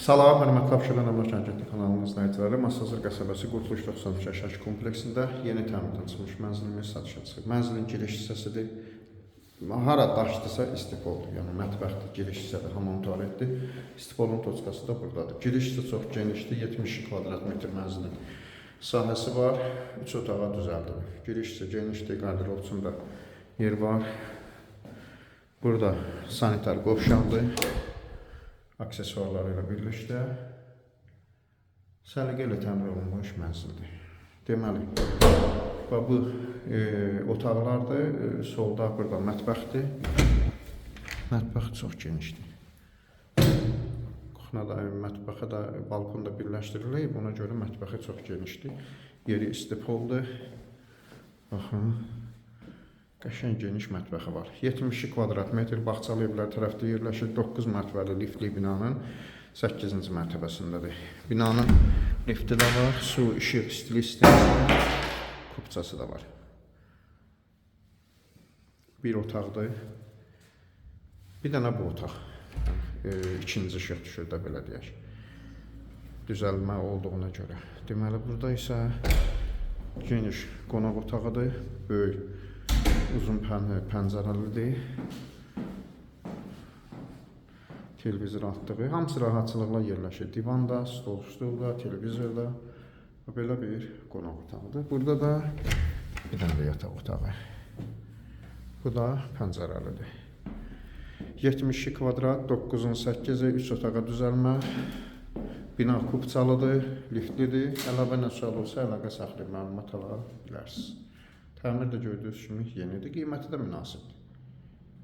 Salam, hörmətli Abşeron Əmlak Agentlik kanalının izləyiciləri. Masazır qəsəbəsi Qurtuluş 93 yaşayış kompleksində yeni təmirdən çıxmış mənzilimiz satışa çıxıb. Mənzilin giriş hissəsidir. Hara daşdısa istifol, yəni mətbəxdir, giriş hissədir, hamam tualetdir. İstifolun toçkası da buradadır. Giriş isə çox genişdir, 72 kvadrat metr mənzilin sahəsi var. 3 otağa düzəldilib. Giriş isə genişdir, qardirob üçün də yer var. Burada sanitar qovşandır aksesuarları ilə birlikdə səliqə ilə təmir olunmuş mənzildir. Deməli, bax bu e, otaqlardır. E, solda burada mətbəxdir. Mətbəx çox genişdir. Kuxna da, mətbəxə də balkon da birləşdirilib. Ona görə mətbəxi çox genişdir. Yeri istipoldur. Baxın. Qəşəng geniş mətbəxi var. 72 kvadrat metr bağçalı evlər tərəfdə yerləşir. 9 mərtəbəli liftli binanın 8-ci mərtəbəsindədir. Binanın lifti də var, su, işıq, istilik sistemi, kupçası da var. Bir otaqdır. Bir dənə bu otaq. E, ikinci işıq düşür də belə deyək. Düzəlmə olduğuna görə. Deməli burada isə geniş qonaq otağıdır. Böyük uzun pən pəncərəlidir. Televizor altlığı, hamısı rahatçılıqla yerləşir. Divanda, stol, stulda, televizorda və belə bir qonaq otağıdır. Burada da bir dənə də yataq otağı. Bu da pəncərəlidir. 72 kvadrat, 9-un 8-i 3 otağa düzəlmə. Bina kupçalıdır, liftlidir. Əlavə nə sual olsa əlaqə saxlayıb məlumat ala bilərsiniz. Təmir də gördüyünüz kimi yenidir, qiyməti də münasibdir.